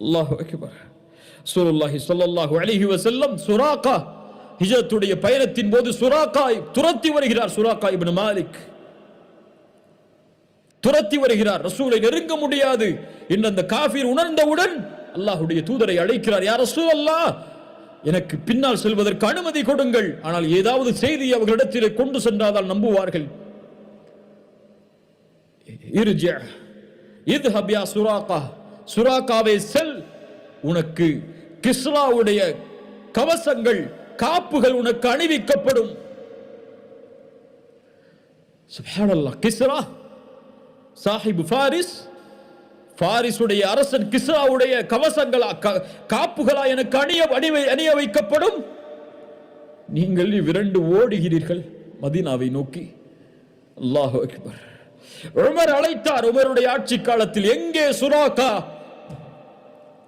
அல்லாஹு அக்பர் சூருல்லாஹி சொல்லல்லாஹு அலிஹி வசல்லம் சுராக்கா ஹிஜ்ரத்துடைய பயணத்தின் போது சுராக்கா துரத்தி வருகிறார் சுராக்கா இப்னு மாலிக் துரத்தி வருகிறார் ரசூலை நெருங்க முடியாது என்று அந்த காஃபீர் உணர்ந்தவுடன் அல்லாஹுடைய தூதரை அழைக்கிறார் யார் ரசூ அல்லா எனக்கு பின்னால் செல்வதற்கு அனுமதி கொடுங்கள் ஆனால் ஏதாவது செய்தி அவர்களிடத்தில் கொண்டு சென்றாதால் நம்புவார்கள் இர்ஜி இத்ஹப் யா சுராகா சுராகாவே செல் உனக்கு கிஸ்ராவுடைய கவசங்கள் காப்புகள் உனக்கு அணிவிக்கப்படும். கிஸ்ரா சாஹிப் ஃபாரிஸ் ஃபாரிஸுடைய அரசன் கிஸ்ராவுடைய கவசங்களா காப்புகளா எனக்கு அணிய அணிவை அணிய வைக்கப்படும். நீங்கள் இவ்விரண்டு ஓடுகிறீர்கள் மதீனாவை நோக்கி. அல்லாஹ் அக்பர். உமர் அழைத்தார் உமருடைய ஆட்சி காலத்தில் எங்கே சுராக்கா?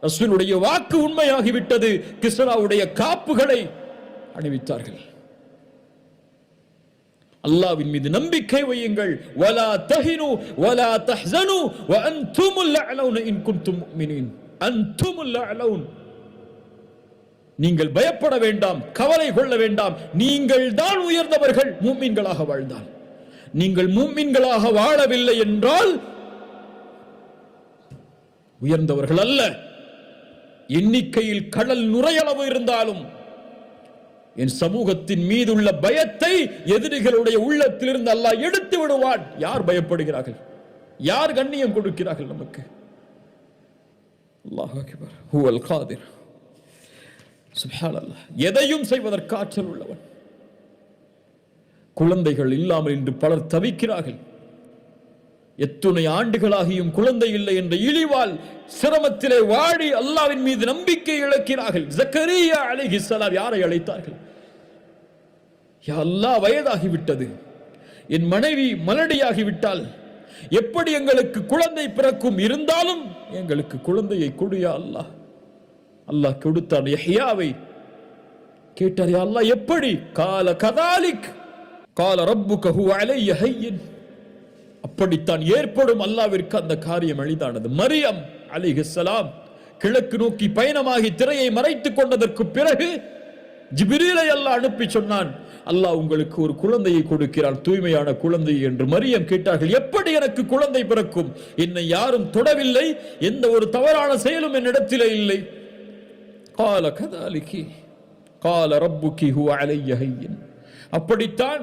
ரசூலுடைய வாக்கு உண்மையாகிவிட்டது. கிஸ்ராவுடைய காப்புகளை அணிவித்தார்கள். அல்லாவின் மீது நம்பிக்கை வையுங்கள். வலா தஹினு வலா தஹ்சனு வ அன்துமுல் அலௌன இன் குன்தும் முஃமினீன். அன்துமுல் அலௌன் நீங்கள் பயப்பட வேண்டாம் கவலை கொள்ள வேண்டாம். நீங்கள் தான் உயர்ந்தவர்கள் மூமின்களாக வாழ்ந்தால். நீங்கள் மூமின்களாக வாழவில்லை என்றால் உயர்ந்தவர்கள் அல்ல. எண்ணிக்கையில் கடல் நுரையளவு இருந்தாலும் என் சமூகத்தின் மீதுள்ள பயத்தை எதிரிகளுடைய உள்ளத்திலிருந்து அல்லாஹ் எடுத்து விடுவான். யார் பயப்படுகிறார்கள்? யார் கண்ணியம் கொடுக்கிறார்கள் நமக்கு? எதையும் செய்வதற்கு ஆற்றல் உள்ளவன். குழந்தைகள் இல்லாமல் இன்று பலர் தவிக்கிறார்கள். எத்துணை ஆண்டுகளாகியும் குழந்தை இல்லை என்ற இழிவால் சிரமத்திலே வாடி அல்லாவின் மீது நம்பிக்கை இழக்கிறார்கள். ஜக்கரியா அலைஹிஸ்ஸலாம் யாரை அழைத்தார்கள்? யா அல்லாஹ் வயதாகிவிட்டது. என் மனைவி மலடியாகிவிட்டால் எப்படி எங்களுக்கு குழந்தை பிறக்கும்? இருந்தாலும் எங்களுக்கு குழந்தையை கொடுயா அல்லாஹ். அல்லாஹ் கொடுத்தான் யஹ்யாவை. கேட்டார் அல்லாஹ் எப்படி? கால கதாலிக். கால ரப்பு கஹு அலை ஹய்யின் அப்படித்தான் ஏற்படும் அல்லாவிற்கு அந்த காரியம் எளிதானது. மரியம் அலிஹலாம் கிழக்கு நோக்கி பயணமாகி திரையை மறைத்துக் கொண்டதற்கு பிறகு ஜிபிரீலை அல்லாஹ் அனுப்பி சொன்னான் அல்லாஹ் உங்களுக்கு ஒரு குழந்தையை கொடுக்கிறான் தூய்மையான குழந்தை என்று மரியம் கேட்டார்கள். எப்படி எனக்கு குழந்தை பிறக்கும்? என்னை யாரும் தொடவில்லை எந்த ஒரு தவறான செயலும் என்னிடத்திலே இல்லை. கால கதாலிக்கி கால ரப்புக்கி ஹுவ அலையகையின் அப்படித்தான்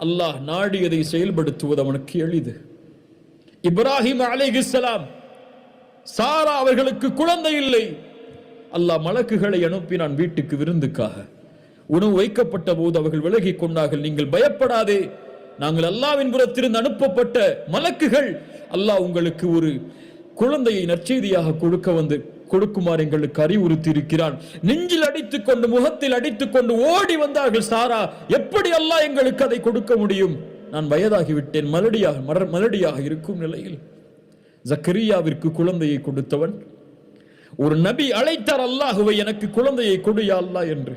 அல்லாஹ் நாடியதை செயல்படுத்துவது அவனுக்கு எளிது. இப்ராஹிம் அலைஹிஸ்ஸலாம் சாரா அவர்களுக்கு குழந்தை இல்லை. அல்லாஹ் மலக்குகளை அனுப்பினான் வீட்டுக்கு விருந்துக்காக. உணவு வைக்கப்பட்ட போது அவர்கள் விலகிக் கொண்டார்கள். நீங்கள் பயப்படாதே. நாங்கள் அல்லாவின் புறத்திலிருந்து அனுப்பப்பட்ட மலக்குகள். அல்லாஹ் உங்களுக்கு ஒரு குழந்தையை நற்செய்தியாக கொடுக்க வந்து கொடுக்குமாறு எங்களுக்கு அறிவுறுத்தி இருக்கிறான் நெஞ்சில் அடித்துக் கொண்டு முகத்தில் அடித்துக் கொண்டு ஓடி வந்தார்கள் சாரா. எப்படி அல்ல எங்களுக்கு அதை கொடுக்க முடியும்? நான் வயதாகிவிட்டேன். மலடியாக மலர் மலடியாக இருக்கும் நிலையில் ஜக்கரியாவிற்கு குழந்தையை கொடுத்தவன். ஒரு நபி அழைத்தார் அல்லாஹுவை எனக்கு குழந்தையை கொடு யா என்று.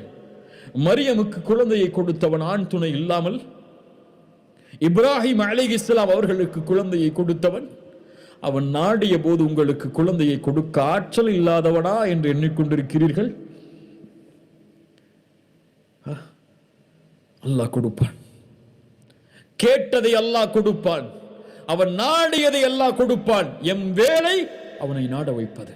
மரியமுக்கு குழந்தையை கொடுத்தவன் ஆண் துணை இல்லாமல் இப்ராஹிம் அலைஹிஸ்ஸலாம் அவர்களுக்கு குழந்தையை கொடுத்தவன். அவன் நாடிய போது உங்களுக்கு குழந்தையை கொடுக்க ஆற்றல் இல்லாதவனா என்று எண்ணிக்கொண்டிருக்கிறீர்கள்? அல்லாஹ் கொடுப்பான். கேட்டதை அல்லாஹ் கொடுப்பான். அவன் நாடியதை அல்லாஹ் கொடுப்பான். எம் வேலை அவனை நாட வைப்பது.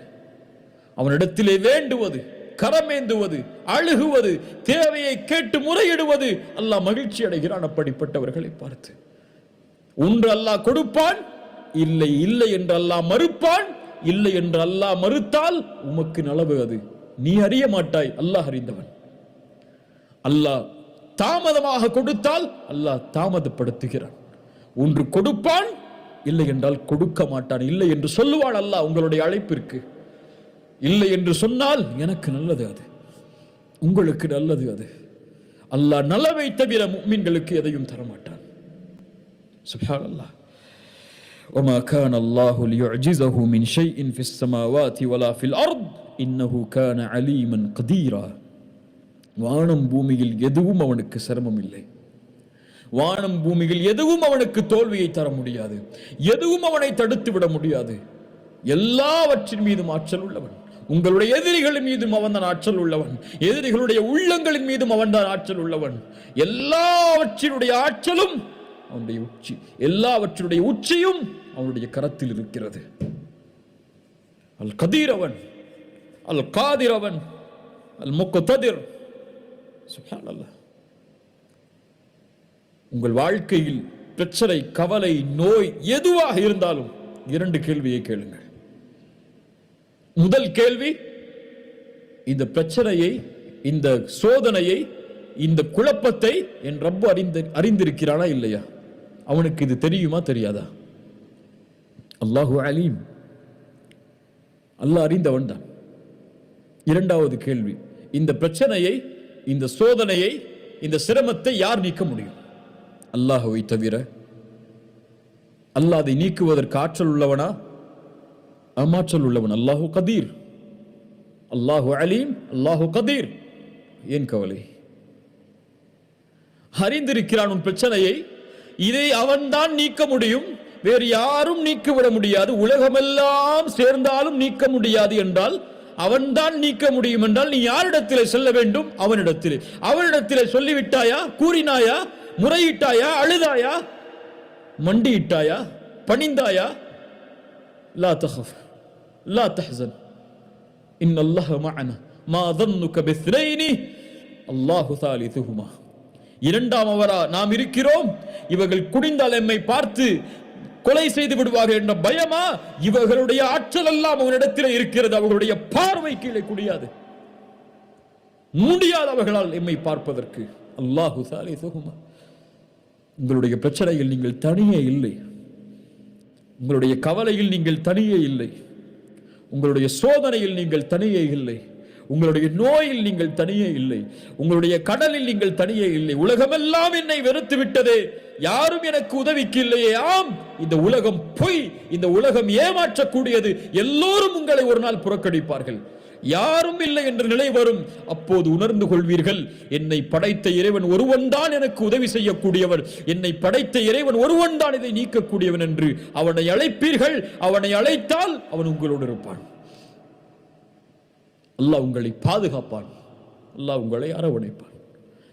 அவனிடத்திலே வேண்டுவது கரமேந்துவது அழுகுவது தேவையை கேட்டு முறையிடுவது அல்லாஹ் மகிழ்ச்சி அடைகிறான். அப்படிப்பட்டவர்களை பார்த்து. ஒன்று அல்லாஹ் கொடுப்பான் இல்லை இல்லை என்று அல்லாஹ் மறுப்பான் இல்லை என்று அல்லாஹ் மறுத்தால் உமக்கு நலவு அது. நீ அறிய மாட்டாய் அல்லாஹ் அறிந்தவன். அல்லாஹ் தாமதமாக கொடுத்தால் அல்லாஹ் தாமதப்படுத்துகிறான். ஒன்று கொடுப்பான் இல்லை என்றால் கொடுக்க மாட்டான். இல்லை என்று சொல்லுவான் அல்லாஹ் உங்களுடைய அழைப்பிற்கு. இல்லை என்று சொன்னால் எனக்கு நல்லது அது. உங்களுக்கு நல்லது அது. அல்லாஹ் நலவை தவிர மீன்களுக்கு எதையும் தரமாட்டான். சுப்ஹான் அல்லாஹ் وما كان الله ليعجزه من شيء في السماوات ولا في الأرض إنه كان عليما قديرا வானம் பூமியில் எதுவும் அவனுக்கு சிரமம் இல்லை வானம் பூமியில் எதுவும் அவனுக்கு தோல்வியை தர முடியாது எதுவும் அவனை தடுத்து விட முடியாது எல்லாவற்றின் மீதும் ஆற்றல் உள்ளவன் உங்களுடைய எதிரிகளின் மீதும் அவன்தான் ஆற்றல் உள்ளவன் எதிரிகளுடைய உள்ளங்களின் மீதும் அவன்தான் ஆற்றல் உள்ளவன் எல்லாவற்றினுடைய ஆற்றலும் அவனுடைய உச்சி. எல்லாவற்றினுடைய உச்சியும் அவனுடைய கரத்தில் இருக்கிறது. அல் கதீரவன் அல் காதிரவன் அல் முக்கதிர் உங்கள் வாழ்க்கையில் பிரச்சனை கவலை நோய் எதுவாக இருந்தாலும் இரண்டு கேள்வியை கேளுங்கள். முதல் கேள்வி இந்த பிரச்சனையை இந்த சோதனையை இந்த குழப்பத்தை என் ரப்பு அறிந்து அறிந்திருக்கிறானா இல்லையா? அவனுக்கு இது தெரியுமா தெரியாதா? அல்லாஹு அலீம். அல்லாஹ் அறிந்தவன் தான். இரண்டாவது கேள்வி இந்த பிரச்சனையை இந்த சோதனையை இந்த சிரமத்தை யார் நீக்க முடியும்? அல்லாஹுவை தவிர அல்லாஹ் அதை நீக்குவதற்கு ஆற்றல் உள்ளவனா? அமாற்றல் உள்ளவன். அல்லாஹு கதீர். அல்லாஹு அலீம் அல்லாஹு கதீர். ஏன் கவலை? அறிந்திருக்கிறான் உன் பிரச்சனையை இதை அவன்தான் நீக்க முடியும் வேறு யாரும் நீக்கிவிட முடியாது உலகமெல்லாம் சேர்ந்தாலும் நீக்க முடியாது என்றால் அவன்தான் நீக்க முடியும் என்றால் நீ யாரிடத்திலே செல்ல வேண்டும் அவனிடத்திலே அவனிடத்திலே சொல்லிவிட்டாயா கூறினாயா முறையிட்டாயா அழுதாயா மண்டியிட்டாயா பணிந்தாயா லா தஹஃப் லா தஹ்சன் இன் அல்லாஹ் மஅனா மா ظنك باثنين அல்லாஹு ثالثهما இரண்டாம் அவரா நாம் இருக்கிறோம். இவர்கள் குடிந்தால் எம்மை பார்த்து கொலை செய்து விடுவார்கள் என்ற பயமா? இவர்களுடைய ஆற்றல் எல்லாம் அவனிடத்தில் இருக்கிறது. அவர்களுடைய பார்வை கீழே குடியாது. முடியாது அவர்களால் எம்மை பார்ப்பதற்கு. அல்லாஹு சாலிசுகுமா உங்களுடைய பிரச்சனையில் நீங்கள் தனியே இல்லை. உங்களுடைய கவலையில் நீங்கள் தனியே இல்லை. உங்களுடைய சோதனையில் நீங்கள் தனியே இல்லை. உங்களுடைய நோயில் நீங்கள் தனியே இல்லை. உங்களுடைய கடலில் நீங்கள் தனியே இல்லை. உலகமெல்லாம் என்னை வெறுத்து விட்டதே. யாரும் எனக்கு உதவிக்கு இல்லையே ஆம் இந்த உலகம் பொய். இந்த உலகம் ஏமாற்றக்கூடியது. எல்லோரும் உங்களை ஒரு நாள் புறக்கணிப்பார்கள். யாரும் இல்லை என்ற நிலை வரும். அப்போது உணர்ந்து கொள்வீர்கள் என்னை படைத்த இறைவன் ஒருவன் தான் எனக்கு உதவி செய்யக்கூடியவன் என்னை படைத்த இறைவன் ஒருவன் தான் இதை நீக்கக்கூடியவன் என்று அவனை அழைப்பீர்கள். அவனை அழைத்தால் அவன் உங்களோடு இருப்பான். அல்லாஹ் உங்களை பாதுகாப்பான். அல்லாஹ் உங்களை அரவணைப்பான்.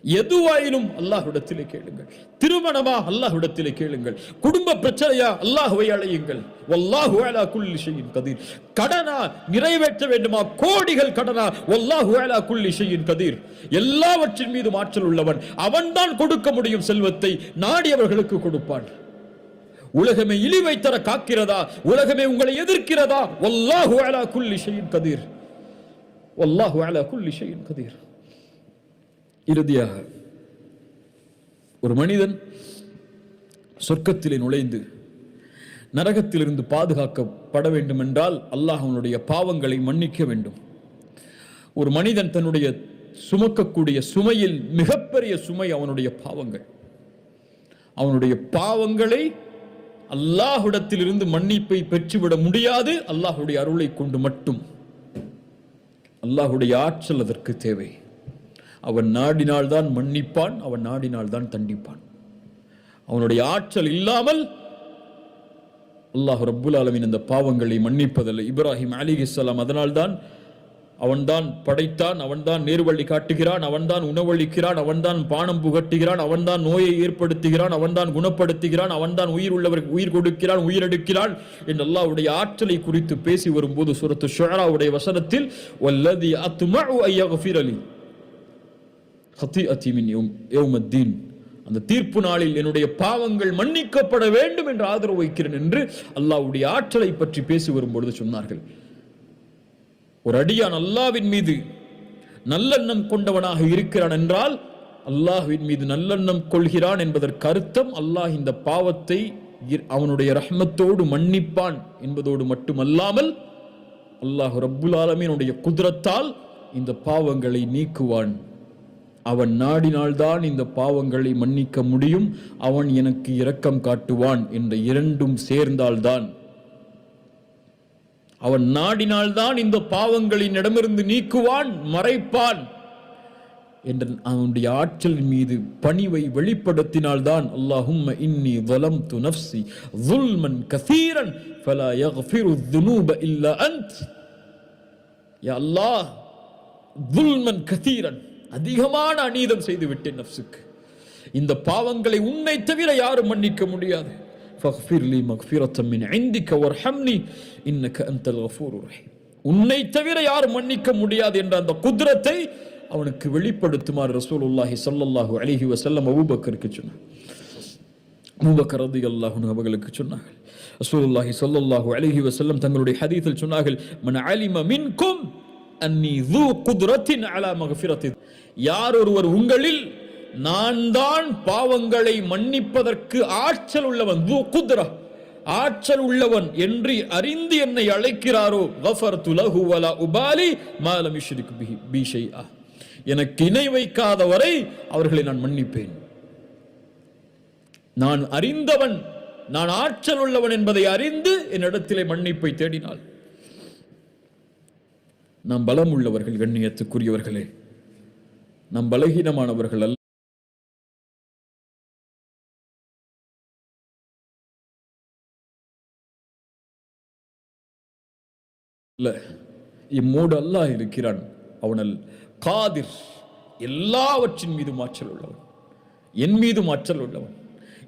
எதுவாயினும் அல்லாஹ்விடத்திலே கேளுங்கள். திருமணமா அல்லாஹ்விடத்திலே கேளுங்கள். குடும்ப பிரச்சனையா அல்லாஹுவை அழையுங்கள். வல்லாஹு அலா குல்லி ஷையின் கதீர். கடனா நிறைவேற்ற வேண்டுமா? கோடிகள் கடனா? ஒல்லாஹு அலா குல்லி ஷையின் கதீர். எல்லாவற்றின் மீது ஆற்றல் உள்ளவன் அவன்தான் கொடுக்க முடியும் செல்வத்தை நாடியவர்களுக்கு கொடுப்பான். உலகமே இழிவை தர காக்கிறதா? உலகமே உங்களை எதிர்க்கிறதா? ஒல்லாஹு அலா குல்லி ஷையின் கதீர். வல்லாஹு அலா குல்லி ஷையின் கதீர் இறுதியாக ஒரு மனிதன் சொர்க்கத்திலே நுழைந்து நரகத்திலிருந்து பாதுகாக்கப்பட வேண்டும் என்றால் அல்லாஹ் அவனுடைய பாவங்களை மன்னிக்க வேண்டும். ஒரு மனிதன் தன்னுடைய சுமக்கக்கூடிய சுமையில் மிகப்பெரிய சுமை அவனுடைய பாவங்கள். அவனுடைய பாவங்களை அல்லாஹுடத்திலிருந்து மன்னிப்பை பெற்றுவிட முடியாது அல்லாஹுடைய அருளை கொண்டு மட்டும். அல்லாஹுடைய ஆற்றல் அதற்கு தேவை. அவன் நாடினால்தான் மன்னிப்பான் அவன் நாடினால்தான் தண்டிப்பான். அவனுடைய ஆற்றல் இல்லாமல் அல்லாஹ் ரப்புல் ஆலமீன் அந்த பாவங்களை மன்னிப்பதில்லை. இப்ராஹிம் அலிஹிஸ்ஸலாம் அதனால்தான் அவன்தான் படைத்தான் அவன்தான் நேர்வழி காட்டுகிறான் அவன்தான் உணவளிக்கிறான் அவன்தான் பானம் புகட்டுகிறான் அவன்தான் நோயை ஏற்படுத்துகிறான் அவன்தான் குணப்படுத்துகிறான் அவன்தான் உயிர் உள்ளவருக்கு உயிர் கொடுக்கிறான் உயிரெடுக்கிறான் என்று அல்லாவுடைய ஆற்றலை குறித்து பேசி வரும்போது சுரத்து ஷுஅராவுடைய வசனத்தில் வல்லதி அத்மஉ ஐயக்ஃபிரலி அலி மின் யௌம் யௌமத்தீன் அந்த தீர்ப்பு நாளில் என்னுடைய பாவங்கள் மன்னிக்கப்பட வேண்டும் என்று ஆதரவு வைக்கிறேன் என்று அல்லாஹ்வுடைய ஆற்றலை பற்றி பேசி வரும்பொழுது சொன்னார்கள். ஒரு அடியான் அல்லாவின் மீது நல்லெண்ணம் கொண்டவனாக இருக்கிறான் என்றால் அல்லாஹ்வின் மீது நல்லெண்ணம் கொள்கிறான் என்பதற்கு அர்த்தம். அல்லாஹ் இந்த பாவத்தை இர்- அவனுடைய ரஹ்மத்தோடு மன்னிப்பான் என்பதோடு மட்டுமல்லாமல் அல்லாஹ் ரப்புல் ஆலமீனுடைய குதிரத்தால் இந்த பாவங்களை நீக்குவான். அவன் நாடினால்தான் இந்த பாவங்களை மன்னிக்க முடியும். அவன் எனக்கு இரக்கம் காட்டுவான் என்ற இரண்டும் சேர்ந்தால்தான் அவன் நாடினால்தான் இந்த பாவங்களின் இடமிருந்து நீக்குவான் மறைப்பான் என்ற அவனுடைய ஆற்றலின் மீது பணிவை வெளிப்படுத்தினால்தான் அல்லாஹும்ம இன்னி ظلمت نفسي ظلما كثيرا فلا يغفر الذنوب الا انت யா அல்லாஹ் துல்மன் கதீரன் அதிகமான அநீதம் செய்து விட்டேன் நப்சுக்கு இந்த பாவங்களை உன்னை தவிர யாரும் மன்னிக்க முடியாது ஃபக்ஃபிர் லி மக்ஃபிரத்தம் மின் இந்திக வர்ஹம்னி இன்னக அன்தல் கஃபூருர் ரஹீம் உன்னை தவிர யாரும் மன்னிக்க முடியாது என்ற அந்த குதிரத்தை அவனுக்கு வெளிப்படுத்துமாறு ரசூலுல்லாஹி சல்லல்லாஹு அலிஹி வசல்லம் அபூபக்கருக்கு சொன்னார். அபூபக்கர் ரதி அன்ஹு அவர்களுக்கு சொன்னார்கள். ரசூலுல்லாஹி ஸல்லல்லாஹு அலிஹி வசல்லம் தங்களுடைய ஹதீத்தில் சொன்னார்கள் மன் அலிம மின்கும் அன்னி ذو குதிரத்தின் அலா மகஃபிரத்தின் யார் ஒருவர் உங்களில் நான் தான் பாவங்களை மன்னிப்பதற்கு ஆற்றல் உள்ளவன். குதிரா. ஆற்றல் உள்ளவன் என்று அறிந்து என்னை அழைக்கிறாரோ. கஃபர் லஹு வலா உபாலி மா லம் எனக்கு இணை வைக்காத வரை அவர்களை நான் மன்னிப்பேன். நான் அறிந்தவன் நான் ஆற்றல் உள்ளவன் என்பதை அறிந்து என்னிடத்திலே மன்னிப்பை தேடினாள் நாம் பலம் உள்ளவர்கள் கண்ணியத்துக்குரியவர்களே. நாம் பலகீனமானவர்கள் அல்ல. இல்லை. இம்மூடு அல்லாஹ் இருக்கிறான் அவனல் காதிர். எல்லாவற்றின் மீதும் ஆற்றல் உள்ளவன். என் மீதும் ஆற்றல் உள்ளவன்.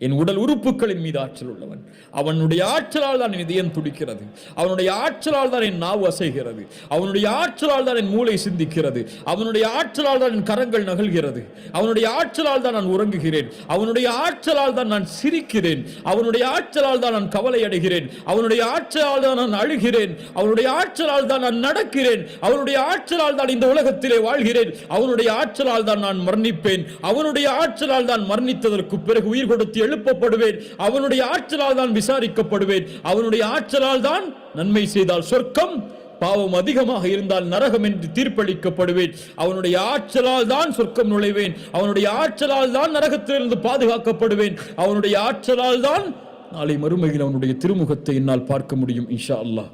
என் உடல் உறுப்புகளின் மீது ஆற்றல் உள்ளவன் அவனுடைய ஆற்றலால் தான் என் இதயம் துடிக்கிறது அவனுடைய ஆற்றலால் தான் என் நாவு அசைகிறது அவனுடைய ஆற்றலால் தான் என் மூளை சிந்திக்கிறது அவனுடைய ஆற்றலால் தான் என் கரங்கள் நகழ்கிறது அவனுடைய ஆற்றலால் தான் நான் உறங்குகிறேன் அவனுடைய ஆற்றலால் தான் நான் சிரிக்கிறேன் அவனுடைய ஆற்றலால் தான் நான் கவலை அடைகிறேன் அவனுடைய ஆற்றலால் தான் நான் அழுகிறேன் அவனுடைய ஆற்றலால் தான் நான் நடக்கிறேன் அவனுடைய ஆற்றலால் தான் இந்த உலகத்திலே வாழ்கிறேன் அவனுடைய ஆற்றலால் தான் நான் மரணிப்பேன் அவனுடைய ஆற்றலால் தான் மரணித்ததற்கு பிறகு உயிர் கொடுத்து எழுப்பப்படுவேன். அவனுடைய ஆற்றலால் தான் விசாரிக்கப்படுவேன். அவனுடைய ஆற்றலால் தான் நன்மை செய்தால் சொர்க்கம் பாவம் அதிகமாக இருந்தால் நரகம் என்று தீர்ப்பளிக்கப்படுவேன். அவனுடைய ஆற்றலால் தான் சொர்க்கம் நுழைவேன். அவனுடைய ஆற்றலால் தான் நரகத்திலிருந்து பாதுகாக்கப்படுவேன். அவனுடைய ஆற்றலால் தான் நாளை மறுமையில் அவனுடைய திருமுகத்தை என்னால் பார்க்க முடியும் இன்ஷா அல்லாஹ்.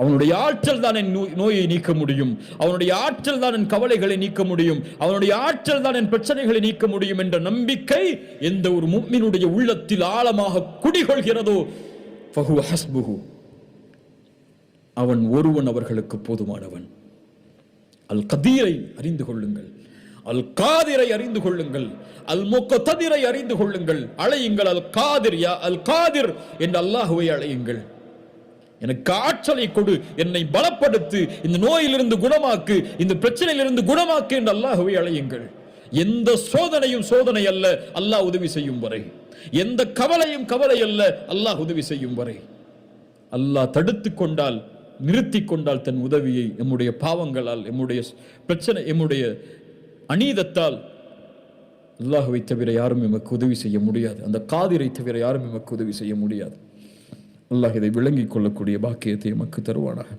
அவனுடைய ஆற்றல் தான் என் நோய்- நோயை நீக்க முடியும். அவனுடைய ஆற்றல் தான் என் கவலைகளை நீக்க முடியும். அவனுடைய ஆற்றல் தான் என் பிரச்சனைகளை நீக்க முடியும் என்ற நம்பிக்கை எந்த ஒரு முக்மினுடைய உள்ளத்தில் ஆழமாக குடிகொள்கிறதோ ஃபஹுவ ஹஸ்புஹு. அவன் ஒருவன் அவர்களுக்கு போதுமானவன். அல் கதீரை அறிந்து கொள்ளுங்கள். அல் காதிரை அறிந்து கொள்ளுங்கள். அல் முக்கதிரை அறிந்து கொள்ளுங்கள். அழையுங்கள் அல் காதிர் யா அல் காதிர் என்று அல்லாஹுவை அழையுங்கள். எனக்கு ஆற்றலை கொடு. என்னை பலப்படுத்து. இந்த நோயிலிருந்து குணமாக்கு. இந்த பிரச்சனையிலிருந்து குணமாக்கு என்று அல்லாஹுவை அழையுங்கள். எந்த சோதனையும் சோதனை அல்ல. அல்லாஹ் உதவி செய்யும் வரை. எந்த கவலையும் கவலை அல்ல. அல்லாஹ் உதவி செய்யும் வரை. அல்லாஹ் தடுத்து கொண்டால் நிறுத்தி கொண்டால் தன் உதவியை எம்முடைய பாவங்களால் எம்முடைய பிரச்சனை எம்முடைய அநீதத்தால் அல்லாஹுவை தவிர யாரும் எமக்கு உதவி செய்ய முடியாது. அந்த காதிரை தவிர யாரும் எமக்கு உதவி செய்ய முடியாது. அல்லாஹ் இதை விளங்கிக் கொள்ளக்கூடிய பாக்கியத்தை எமக்கு தருவானாக.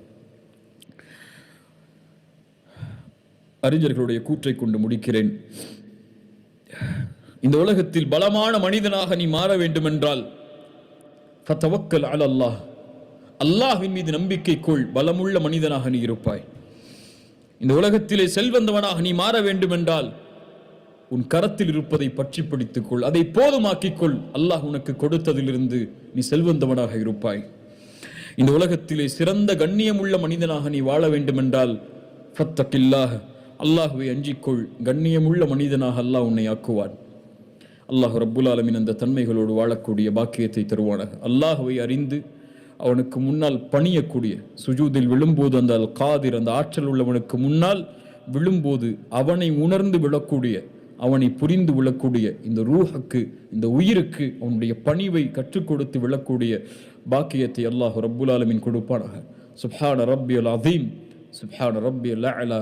அறிஞர்களுடைய கூற்றை கொண்டு முடிக்கிறேன். இந்த உலகத்தில் பலமான மனிதனாக நீ மாற வேண்டும் என்றால் அல் அல்லாஹ். அல்லாஹின் மீது நம்பிக்கை கொள் பலமுள்ள மனிதனாக நீ இருப்பாய். இந்த உலகத்திலே செல்வந்தவனாக நீ மாற வேண்டும் என்றால் உன் கரத்தில் இருப்பதை பற்றி பிடித்துக்கொள். அதை போதுமாக்கிக்கொள். அல்லாஹ் உனக்கு கொடுத்ததிலிருந்து நீ செல்வந்தவனாக இருப்பாய். இந்த உலகத்திலே சிறந்த கண்ணியமுள்ள மனிதனாக நீ வாழ வேண்டுமென்றால் அல்லாஹுவை அஞ்சிக்கொள். கண்ணியமுள்ள மனிதனாக அல்லாஹ் உன்னை ஆக்குவான். அல்லாஹ் ரப்புல் ஆலமின் அந்த தன்மைகளோடு வாழக்கூடிய பாக்கியத்தை தருவானாக. அல்லாஹுவை அறிந்து அவனுக்கு முன்னால் பணியக்கூடிய சுஜூதில் விழும்போது அந்த அல் காதிர் அந்த ஆற்றல் உள்ளவனுக்கு முன்னால் விழும்போது அவனை உணர்ந்து விழக்கூடிய அவனை புரிந்து விழக்கூடிய இந்த ரூஹுக்கு இந்த உயிருக்கு அவனுடைய பணிவை கற்றுக் கொடுத்து விழக்கூடிய பாக்கியத்தை அல்லாஹ் ரப்புல் ஆலமீன் கொடுப்பானாக. சுப்ஹான ரப்பியல் அதீம் சுப்ஹான ரப்பியல் அலா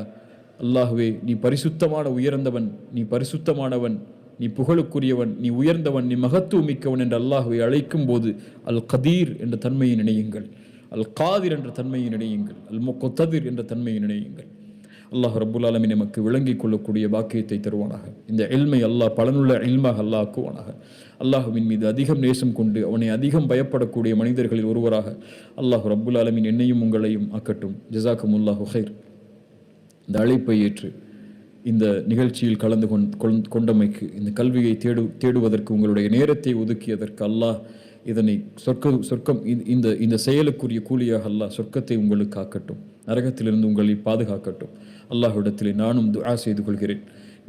அல்லாஹுவே நீ பரிசுத்தமான உயர்ந்தவன் நீ பரிசுத்தமானவன் நீ புகழுக்குரியவன் நீ உயர்ந்தவன் நீ மகத்துவமிக்கவன் என்று அல்லாஹுவை அழைக்கும் போது அல் கதீர் என்ற தன்மையை நினையுங்கள். அல் காதிர் என்ற தன்மையை நினையுங்கள். அல் முக்கொத்ததிர் என்ற தன்மையை நினையுங்கள். அல்லாஹ் ரபுல் ஆலமி நமக்கு விளங்கிக் கொள்ளக்கூடிய பாக்கியத்தை தருவானாக. இந்த எல்மை அல்லாஹ் பலனுள்ள எல்மாக அல்லாஹ் ஆக்குவானாக. அல்லாஹுவின் மீது அதிகம் நேசம் கொண்டு அவனை அதிகம் பயப்படக்கூடிய மனிதர்களில் ஒருவராக அல்லாஹ் ரபுல் ஆலமின் என்னையும் உங்களையும் ஆக்கட்டும். ஜசாக்கும் அல்லாஹு ஹைர் இந்த அழைப்பை ஏற்று இந்த நிகழ்ச்சியில் கலந்து கொண்- கொண்- கொண்டமைக்கு இந்த கல்வியை தேடு தேடுவதற்கு உங்களுடைய நேரத்தை ஒதுக்கியதற்கு அல்லாஹ் இதனை சொர்க்க சொர்க்கம் இந்த- இந்த இந்த செயலுக்குரிய கூலியாக அல்லாஹ் சொர்க்கத்தை உங்களுக்கு காக்கட்டும் நரகத்திலிருந்து உங்களை பாதுகாக்கட்டும். அல்லாஹ்விடத்திலே நானும் துஆ செய்து கொள்கிறேன்.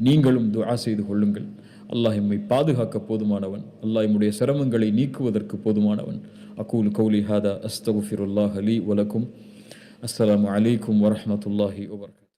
நீங்களும் துஆ செய்து கொள்ளுங்கள். அல்லாஹ் எம்மை பாதுகாக்க போதுமானவன். அல்லாஹ் எம்முடைய சிரமங்களை நீக்குவதற்கு போதுமானவன். அகூல் கௌலி ஹாதா அஸ்தகுஃபிருல்லாஹ் அலி வலக்கும் அஸ்லாம் அலைக்கும் வரமத்துல்லாஹி வபரகாத்துஹு